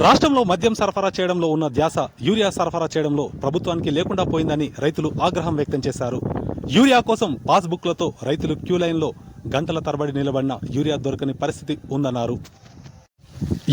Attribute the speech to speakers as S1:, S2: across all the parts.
S1: రాష్ట్రంలో మద్యం సరఫరా చేయడంలో ఉన్న ధ్యాస యూరియా సరఫరా చేయడంలో ప్రభుత్వానికి లేకుండా పోయిందని రైతులు ఆగ్రహం వ్యక్తం చేశారు. యూరియా కోసం పాస్బుక్లతో రైతులు క్యూ లైన్లో గంటల తరబడి నిలబడిన యూరియా దొరకని పరిస్థితి ఉందన్నారు.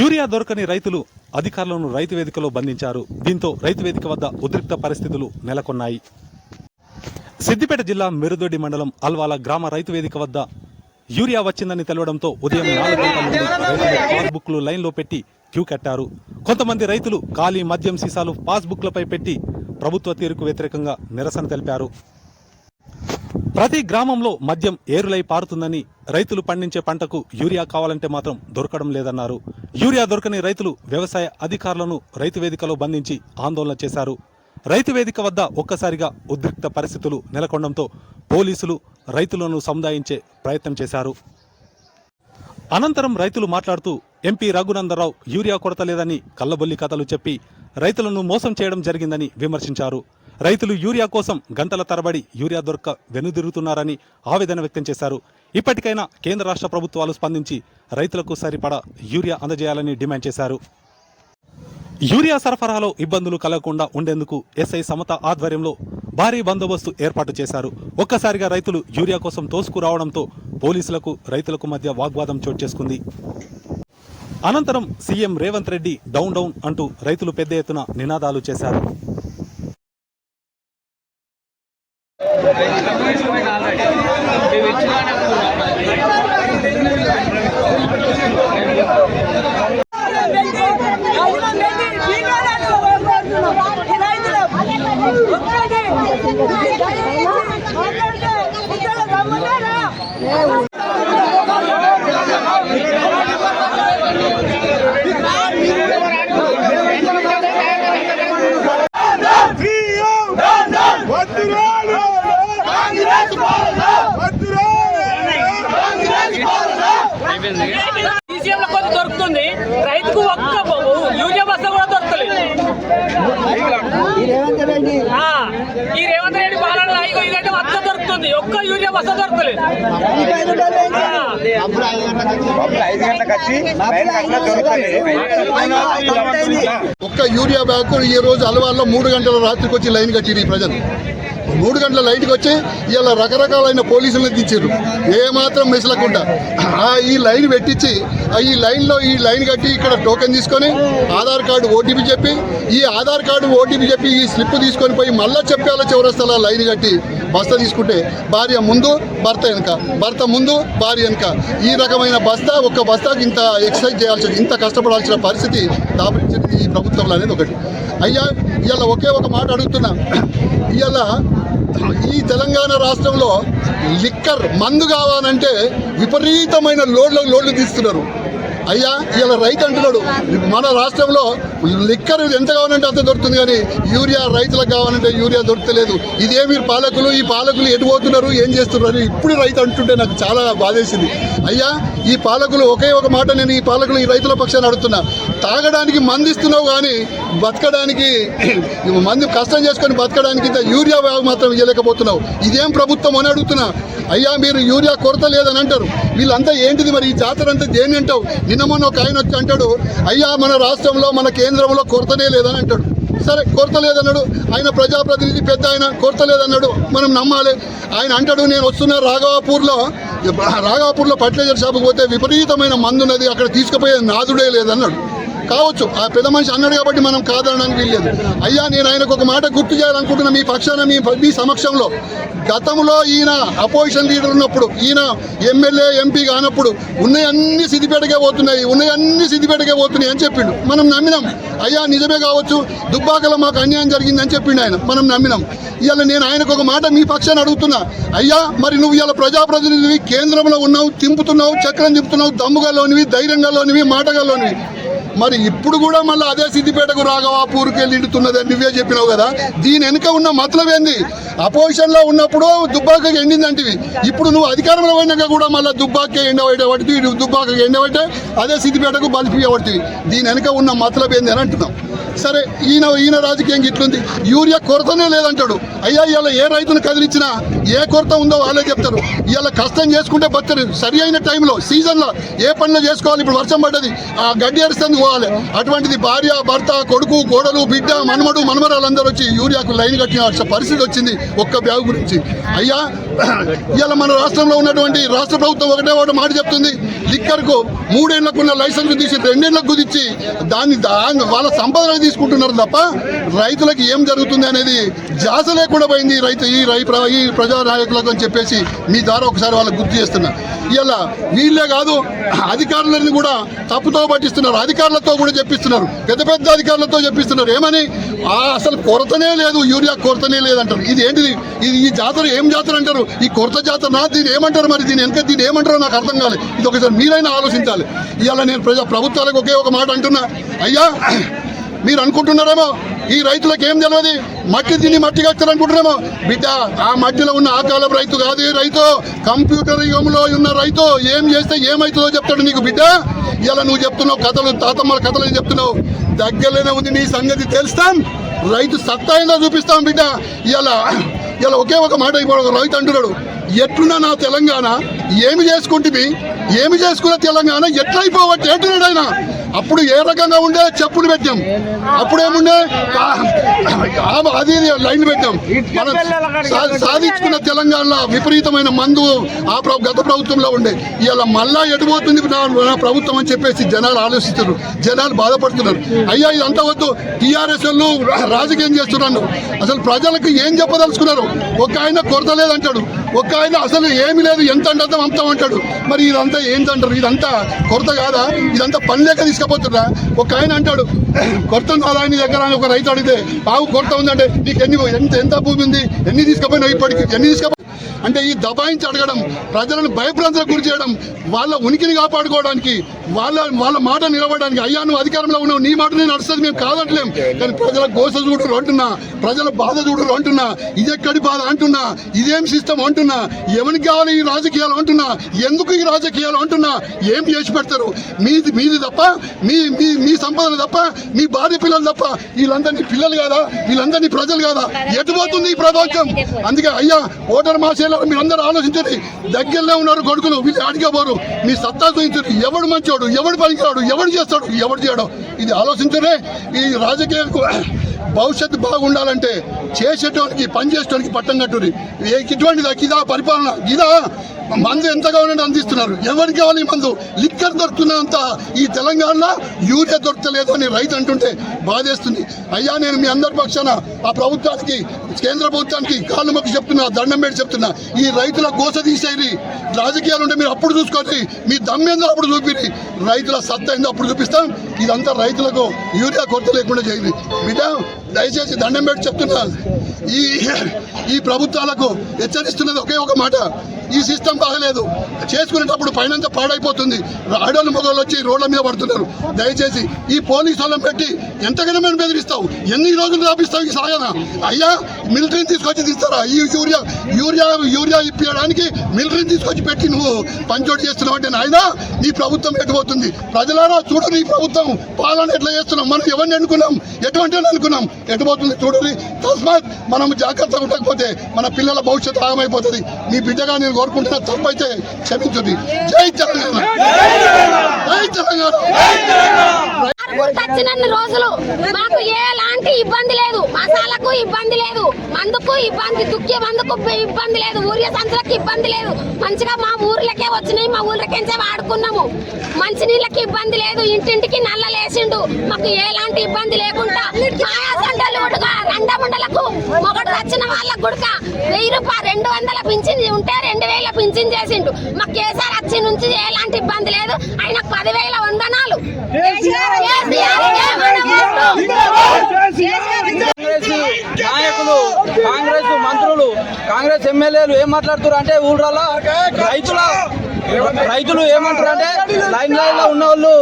S1: యూరియా దొరకని రైతులు అధికారులను రైతు వేదికలో బంధించారు. దీంతో రైతు వేదిక వద్ద ఉద్రిక్త పరిస్థితులు నెలకొన్నాయి. సిద్దిపేట జిల్లా మెరుదొడ్డి మండలం అల్వాల గ్రామ రైతు వేదిక వద్ద యూరియా వచ్చిందని తెలవడంతో ఉదయం నాలుగు గంటల నుండి లైన్లో పెట్టి క్యూ కట్టారు. కొంతమంది రైతులు ఖాళీ మద్యం సీసాలు పాస్బుక్లపై పెట్టి ప్రభుత్వ తీరుకు వ్యతిరేకంగా నిరసన తెలిపారు. ప్రతి గ్రామంలో మద్యం ఏరులై పారుతుందని రైతులు పండించే పంటకు యూరియా కావాలంటే మాత్రం దొరకడం లేదన్నారు. యూరియా దొరకని రైతులు వ్యవసాయ అధికారులను రైతు వేదికలో బంధించి ఆందోళన చేశారు. రైతు వేదిక వద్ద ఒక్కసారిగా ఉద్రిక్త పరిస్థితులు నెలకొనడంతో పోలీసులు రైతులను సముదాయించే ప్రయత్నం చేశారు. అనంతరం రైతులు మాట్లాడుతూ ఎంపీ రఘునందరావు యూరియా కొరత లేదని కల్లబొల్లి కథలు చెప్పి రైతులను మోసం చేయడం జరిగిందని విమర్శించారు. రైతులు యూరియా కోసం గంటల తరబడి యూరియా దొరక్క వెనుదిరుగుతున్నారని ఆవేదన వ్యక్తం చేశారు. ఇప్పటికైనా కేంద్ర రాష్ట్ర ప్రభుత్వాలు స్పందించి రైతులకు సరిపడా యూరియా అందజేయాలని డిమాండ్ చేశారు. యూరియా సరఫరాలో ఇబ్బందులు కలగకుండా ఉండేందుకు ఎస్ఐ సమత ఆధ్వర్యంలో భారీ బందోబస్తు ఏర్పాటు చేశారు. ఒక్కసారిగా రైతులు యూరియా కోసం తోసుకురావడంతో పోలీసులకు రైతులకు మధ్య వాగ్వాదం చోటు చేసుకుంది. అనంతరం CM Revanth Reddy down down అంటూ రైతులు పెద్ద ఎత్తున నినాదాలు చేశారు.
S2: ఈసీఎంలో కొంత దొరుకుతుంది రైతుకు ఒక్క యూరియా బస్తా కూడా దొరకలేదు. ఆ, ఈ రేవంత్ రెడ్డి ఇగో ఇదంటే మొత్తం దొరుకుతుంది ఒక్క యూరియా బస్తా దొరకలేదు.
S3: ఐదు గంటలకు వచ్చి.
S4: ఒక్క యూరియా బ్యాగ్ ఈ రోజు అలవాల్లో మూడు గంటల రాత్రికి వచ్చి లైన్ కట్టిరు ఈ ప్రజలు. మూడు గంటల లైట్కి వచ్చి ఇలా రకరకాలైన పోలీసులను దించారు ఏమాత్రం మెసలకుండా. ఆ ఈ లైన్ పెట్టించి ఆ ఈ లైన్లో ఈ లైన్ కట్టి ఇక్కడ టోకెన్ తీసుకొని ఆధార్ కార్డు ఓటీపీ చెప్పి ఈ ఆధార్ కార్డు ఓటీపీ చెప్పి ఈ స్లిప్ తీసుకొని పోయి మళ్ళీ చెప్పాల చివరస్తల లైన్ కట్టి బస్తా తీసుకుంటే భార్య ముందు భర్త వెనుక. భర్త ముందు భార్య వెనక. ఈ రకమైన బస్తా ఒక బస్తాకి ఇంత ఎక్సర్సైజ్ చేయాల్సి ఇంత కష్టపడాల్సిన పరిస్థితి దాపించింది ఈ ప్రభుత్వంలో అనేది ఒకటి. అయ్యా ఇవాళ ఒకే ఒక మాట అడుగుతున్నా. ఇవాళ ఈ తెలంగాణ రాష్ట్రంలో లిక్కర్ మందు కావాలంటే విపరీతమైన లోడ్లు లోడ్లు తీస్తున్నారు. అయ్యా ఇలా రైతు అంటున్నాడు మన రాష్ట్రంలో లిక్కర్ ఎంత కావాలంటే అంత దొరుకుతుంది కానీ యూరియా రైతులకు కావాలంటే యూరియా దొరకలేదు మీరు పాలకులు ఈ పాలకులు ఎటు పోతున్నారు ఏం చేస్తున్నారు ఇప్పుడు రైతు అంటుంటే నాకు చాలా బాధేసింది. అయ్యా ఈ పాలకులు ఒకే ఒక మాట నేను ఈ పాలకులు ఈ రైతుల పక్షాన్ని అడుగుతున్నా. తాగడానికి మందిస్తున్నావు కానీ బతకడానికి మంది కష్టం చేసుకొని బతకడానికి ఇంత యూరియా వ్యాగు మాత్రం ఇవ్వలేకపోతున్నావు ఇదేం ప్రభుత్వం అని అడుగుతున్నా. అయ్యా మీరు యూరియా కొరత లేదని అంటారు. వీళ్ళంతా ఏంటిది మరి? ఈ జాతర అంతా దేని అంటావు? నిన్న మొన్న ఒక ఆయన వచ్చి అంటాడు అయ్యా మన రాష్ట్రంలో మన కేంద్రంలో కొరతనే లేదని అంటాడు. సరే కొరత లేదన్నాడు. ఆయన ప్రజాప్రతినిధి పెద్ద ఆయన కొరత లేదన్నాడు. మనం నమ్మాలి. ఆయన అంటాడు నేను వస్తున్న రాఘవాపూర్లో రాఘవాపూర్లో ఫర్టిలైజర్ షాప్కి పోతే విపరీతమైన మందు ఉన్నది అక్కడ తీసుకుపోయే నాదుడే లేదన్నాడు. కావచ్చు. ఆ పెద్ద మనిషి అన్నాడు కాబట్టి మనం కాదనడానికి వీల్లేదు. అయ్యా నేను ఆయనకు ఒక మాట గుర్తు చేయాలనుకుంటున్నా. మీ పక్షాన మీ మీ సమక్షంలో. గతంలో ఈయన అపోజిషన్ లీడర్ ఉన్నప్పుడు ఈయన ఎమ్మెల్యే ఎంపీ కానప్పుడు ఉన్నాయన్నీ సిద్దిపేటకే పోతున్నాయి ఉన్నాయన్నీ సిద్దిపేటకే పోతున్నాయి అని చెప్పిండు. మనం నమ్మినాం. అయ్యా నిజమే కావచ్చు. దుబ్బాకలో మాకు అన్యాయం జరిగిందని చెప్పిండు ఆయన. మనం నమ్మినాం. ఇవాళ నేను ఆయనకు ఒక మాట మీ పక్షాన్ని అడుగుతున్నా. అయ్యా మరి నువ్వు ఇవాళ ప్రజాప్రతినిధివి కేంద్రంలో ఉన్నావు తింపుతున్నావు చక్రం తిప్పుతున్నావు దమ్ముగాలోనివి ధైర్యంగాలోనివి మాటగాలోనివి మరి ఇప్పుడు కూడా మళ్ళీ అదే సిద్దిపేటకు రాఘవాపూర్కి వెళ్ళి ఇడుతున్నదని నువ్వే చెప్పినావు కదా? దీని వెనుక ఉన్న మతలం ఏంది? అపోజిషన్లో ఉన్నప్పుడు దుబ్బాకకి ఎండిందంటివి. ఇప్పుడు నువ్వు అధికారంలో పోయినాక కూడా మళ్ళీ దుబ్బాకే ఎండబెట్టబడితే దుబ్బాకకి ఎండబెట్టే అదే సిద్దిపేటకు బలిపియబడుతుంది దీని వెనుక ఉన్న మతలం ఏంది అని అంటున్నావు. సరే ఈయన ఈయన రాజకీయం ఇట్లుంది. యూరియా కొరతనే లేదంటాడు. అయ్యా ఇవాళ ఏ రైతును కదిలించినా ఏ కొరత ఉందో వాళ్ళే చెప్తారు. ఇలా కష్టం చేసుకుంటే బతారు సరి అయిన టైంలో సీజన్లో ఏ పనులు చేసుకోవాలి? ఇప్పుడు వర్షం పడ్డది. ఆ గడ్డి అరిస్తుంది పోవాలి. అటువంటిది భార్య భర్త కొడుకు కోడలు బిడ్డ మనమడు మనమరాలందరూ వచ్చి యూరియాకు లైన్ కట్టిన పరిస్థితి వచ్చింది ఒక్క బ్యాగు గురించి. అయ్యా ఇవాళ మన రాష్ట్రంలో ఉన్నటువంటి రాష్ట్ర ప్రభుత్వం ఒకటే ఒకటి మాట చెప్తుంది. లిక్కర్కు మూడేళ్ళకున్న లైసెన్స్ తీసి రెండేళ్ళకు కుదిచ్చి దాన్ని దాన్ని వాళ్ళ సంపాదన తీసుకుంటున్నారు తప్ప రైతులకు ఏం జరుగుతుంది అనేది జాస లేకుండా పోయింది రైతు ఈ రై ఈ ప్రజా నాయకులకు అని చెప్పేసి మీ ద్వారా ఒకసారి వాళ్ళకి గుర్తు చేస్తున్నా. ఇలా వీళ్ళే కాదు అధికారులను కూడా తప్పుతో పట్టిస్తున్నారు. అధికారులతో కూడా చెప్పిస్తున్నారు. పెద్ద పెద్ద అధికారులతో చెప్పిస్తున్నారు. ఏమని? అసలు కొరతనే లేదు యూరియా కొరతనే లేదంటారు. ఇది ఏంటిది? ఇది ఈ జాతర ఏం జాతర అంటారు? ఈ కొరత జాతర నా దీన్ని ఏమంటారు మరి? దీని వెనక దీన్ని ఏమంటారో నాకు అర్థం కాలేదు ఇది ఒకసారి మీరైనా ఆలోచించాలి. ఇవాళ నేను ప్రజా ప్రభుత్వాలకు ఒకే ఒక మాట అంటున్నా. అయ్యా మీరు అనుకుంటున్నారేమో ఈ రైతులకు ఏం తెలియదు మట్టి తిని మట్టి కట్టారు అనుకుంటున్నామో బిడ్డ ఆ మట్టిలో ఉన్న ఆ కాలం రైతు కాదు రైతు. కంప్యూటర్ యుగంలో ఉన్న రైతు. ఏం చేస్తే ఏమవుతుందో చెప్తాడు నీకు బిడ్డ. ఇలా నువ్వు చెప్తున్నావు కథలు తాతమ్మల కథలు అని చెప్తున్నావు. దగ్గరలోనే ఉంది నీ సంగతి తెలుస్తాం. రైతు సత్తా ఏందో చూపిస్తాం బిడ్డ. ఇలా ఇలా ఒకే ఒక మాట ఇప్పుడు ఒక రైతు అంటున్నాడు ఎట్లున్నా నా తెలంగాణ ఏమి చేసుకుంటుంది ఏమి చేసుకున్న తెలంగాణ ఎట్లయిపోవట్టు అంటున్నాడు ఆయన. అప్పుడు ఏ రకంగా ఉండే? చెప్పులు పెట్టాం. అప్పుడు ఏముండే ఆ- అది లైన్ పెట్టాం. మనం సాధించుకున్న తెలంగాణలో విపరీతమైన మందు ఆ గత ప్రభుత్వంలో ఉండే. ఇలా మళ్ళా ఎటుపోతుంది నా ప్రభుత్వం అని చెప్పేసి జనాలు ఆలోచిస్తున్నారు. జనాలు బాధపడుతున్నారు. అయ్యా ఇదంతా వద్దు. టీఆర్ఎస్ రాజకీయం చేస్తున్నాను అసలు ప్రజలకు ఏం చెప్పదలుచుకున్నారు? ఒక ఆయన కొరత లేదంటాడు. ఒక ఆయన అసలు ఏమి లేదు ఎంత అంటే అమ్ముతాం అంటాడు. మరి ఇదంతా ఏంటంటారు ఇదంతా కొరత కాదా? ఇదంతా పని లేక తీసుకుపోతున్నా ఒక ఆయన అంటాడు కొరత కాదా నీ దగ్గర అని ఒక రైతు అడిగితే బావు కొరత ఉందంటే నీకు ఎన్ని ఎంత ఎంత భూమి ఉంది? ఎన్ని తీసుకుపోయినావు ఇప్పటికి? ఎన్ని తీసుకుపో అంటే ఈ దబాయించి అడగడం ప్రజలను భయభ్రాంతులకు గురి చేయడం వాళ్ళ ఉనికిని కాపాడుకోవడానికి వాళ్ళ వాళ్ళ మాట నిలబడడానికి అయ్యా నువ్వు అధికారంలో ఉన్నావు నీ మాట నేను నడుస్తుంది మేము కాదంటలేం. కానీ ప్రజల గోస చూడరు అంటున్నా ప్రజల బాధ చూడరు అంటున్నా ఇదెక్కడి బాధ అంటున్నా ఇదేం సిస్టమ్ అంటున్నా ఎవరికి కావాలి ఈ రాజకీయాలు అంటున్నా ఎందుకు ఈ రాజకీయాలు అంటున్నా ఏం చేసి పెడతారు? మీది మీది తప్ప మీ మీ మీ సంపాదన తప్ప మీ భార్య పిల్లలు తప్ప వీళ్ళందరినీ పిల్లలు కాదా? వీళ్ళందరినీ ప్రజలు కాదా? ఎటు పోతుంది ఈ ప్రపంచం అందుకే అయ్యా ఓటర్ దగ్గరలో మీరు అందరూ ఆలోచించండి. దగ్గరలో ఉన్నారు కొడుకులు వీళ్ళు అడిగబోరు మీ సత్తా చూపించరు. ఎవడు మంచోడు ఎవడు పనికిరాడు ఎవడు చేస్తాడు ఎవడు చేయడం. ఇది ఆలోచించరే ఈ రాజకీయాలకు భవిష్యత్తు బాగుండాలంటే చేసేటోనికి పని చేసేటోనికి పట్టం కట్టురి ఇటువంటి ఇటువంటిదా ఇదా పరిపాలన? ఇదా మందు ఎంత కావాలంటే అందిస్తున్నారు? ఎవరికి కావాలి మందు? లిక్కర్ దొరుకుతున్నంత ఈ తెలంగాణలో యూరియా దొరకలేదు అని రైతు అంటుంటే బాధేస్తుంది. అయ్యా నేను మీ అందరి పక్షాన ఆ ప్రభుత్వానికి కేంద్ర ప్రభుత్వానికి కాళ్ళు మొక్కి చెప్తున్నా దండం పెట్టి చెప్తున్నా. ఈ రైతుల గోస తీసేది రాజకీయాలు ఉంటే మీరు అప్పుడు చూసుకోండి మీ దమ్మేందో అప్పుడు చూపిరి రైతుల సత్తా ఏందో అప్పుడు చూపిస్తాం. ఇదంతా రైతులకు యూరియా కొరత లేకుండా చేయండి బిడ్డ దయచేసి దండం పెట్టి చెప్తున్నా. ఈ ఈ ప్రభుత్వాలకు హెచ్చరిస్తున్నది ఒకే ఒక మాట. ఈ సిస్టమ్ బాగలేదు చేసుకునేటప్పుడు పైనంతా పాడైపోతుంది. ఆడోళ్ళు మొగోళ్ళు వచ్చి రోడ్ల మీద పడుతున్నారు. దయచేసి ఈ పోలీసు వాళ్ళని పెట్టి ఎంతగానో మేము బెదిరిస్తావు ఎన్ని రోజులు రాపిస్తావు ఈ సాయన అయ్యా మిలిటరీని తీసుకొచ్చి తీస్తారా? ఈ యూరియా యూరియా యూరియా ఇప్పించడానికి మిలిటరీని తీసుకొచ్చి పెట్టి నువ్వు పంచోటి చేస్తున్నావు అంటే నాయన నీ ప్రభుత్వం ఎటుపోతుంది ప్రజలారా చూడు ఈ ప్రభుత్వం పాలన ఎట్లా చేస్తున్నాం? మనం ఎవరిని అనుకున్నాం ఎటువంటి అనుకున్నాం అనుకున్నాం ఎటుపోతుంది చూడండి తస్మాత్ మనం జాగ్రత్తగా ఉండకపోతే మన పిల్లల భవిష్యత్తు ఆగమైపోతుంది. మీ బిడ్డగా నేను కోరుకుంటున్నా తప్పైతే క్షమించుంది. జై తెలంగాణ. జై తెలంగాణ.
S5: వచ్చినన్ని రోజులు మాకు ఎలాంటి ఇబ్బంది లేదు. మసాలకు ఇబ్బంది లేదు. మందుకు ఇబ్బంది దుక్కి మందుకు ఇబ్బంది లేదు. ఊరియ సంచులకు ఇబ్బంది లేదు. మంచిగా మా ఊర్లకే వచ్చినాయి. మా ఊర్లకెంచే వాడుకున్నాము. మంచినీళ్ళకి ఇబ్బంది లేదు. ఇంటింటికి నల్లలేసిండు మాకు ఎలాంటి ఇబ్బంది లేకుండా రండమండలకు మొగడు వచ్చిన వాళ్ళకు గుడక. వెయ్యి రూపాయలు రెండు వందల పింఛన్ ఉంటే రెండు వేల పింఛన్ చేసిండు. మా కేసీఆర్ వచ్చి నుంచి ఎలాంటి ఇబ్బంది లేదు. ఆయనకు పదివేల వందనాలు.
S6: కాంగ్రెస్ నాయకులు కాంగ్రెస్ మంత్రులు కాంగ్రెస్ ఎమ్మెల్యేలు ఏం మాట్లాడుతున్నారు అంటే ఊళ్ళలో రైతుల రైతులు ఏమంటారు అంటే లైన్ లైన్లో ఉన్న వాళ్ళు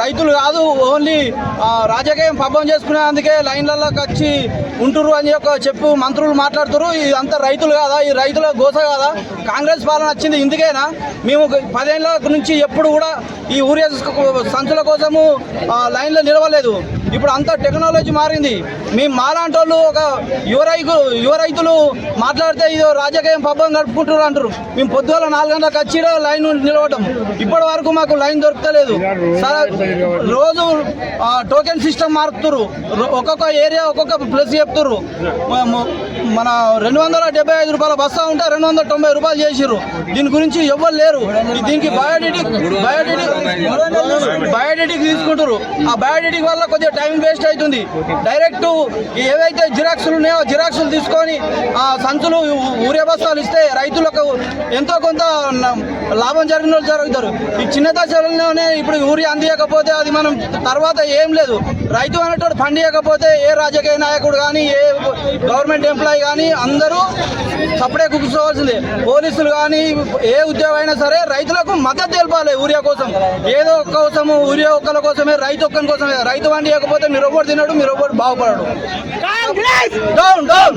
S6: రైతులు కాదు ఓన్లీ రాజకీయం పబ్బం చేసుకునే అందుకే లైన్లలోకి వచ్చి ఉంటురు అని యొక్క చెప్పు మంత్రులు మాట్లాడుతారు ఇదంతా రైతులు కాదా ఈ రైతుల గోస కాదా? కాంగ్రెస్ పాలన వచ్చింది ఇందుకేనా? మేము పదేళ్ళ నుంచి ఎప్పుడు కూడా ఈ ఊరియా సంచుల కోసము లైన్లో నిలవలేదు. ఇప్పుడు అంతా టెక్నాలజీ మారింది. మేము మాలాంటి వాళ్ళు ఒక యువ రైతు యువ రైతులు మాట్లాడితే ఇది రాజకీయం పబ్బం గడుపుకుంటున్నారు అంటారు మేము పొద్దుగల నాలుగు గంటలకు వచ్చి ఈడ లైన్ నిలవటం. ఇప్పటి వరకు మాకు లైన్ దొరకలేదు. రోజు టోకెన్ సిస్టమ్ మారుతురు ఒక్కొక్క ఏరియా ఒక్కొక్క ప్లేస్ చెప్తురు మన రెండు వందల డెబ్బై ఐదు రూపాయల బస్తా ఉంటే రెండు వందల తొంభై రూపాయలు చేసిర్రు. దీని గురించి ఎవ్వరు లేరు. దీనికి బయోడెటిక్ బయోడెటిక్ బయోడెటిక్ తీసుకుంటారు ఆ బయోడెటిక్ వల్ల కొద్దిగా టైం వేస్ట్ అవుతుంది. డైరెక్ట్ ఏవైతే జిరాక్సులు ఉన్నాయో జిరాక్సులు తీసుకొని ఆ సంచులు ఊరే బస్తాలు ఇస్తే రైతులకు ఎంతో కొంత లాభం జరిగిన వాళ్ళు జరుగుతారు. ఈ చిన్న దశలోనే ఇప్పుడు ఊరి అందియకపోతే అది మనం తర్వాత ఏం లేదు. రైతు అనేటోడు పండియకపోతే ఏ రాజకీయ నాయకుడు కానీ ఏ గవర్నమెంట్ ఎంప్లాయీ కానీ అందరూ సపడే కూర్చోవాల్సిందే. పోలీసులు కానీ ఏ ఉద్యోగం అయినా సరే రైతులకు మద్దతు తెలపాలి ఊరియా కోసం. ఏదో ఒక్క కోసము ఊరియా ఒక్కల కోసమే రైతు ఒక్కని కోసమే. రైతు వండి ఇవ్వకపోతే మీరు ఒక్కరు తినడు మీరు ఒక్కరు బాగుపడడు డౌన్ డౌన్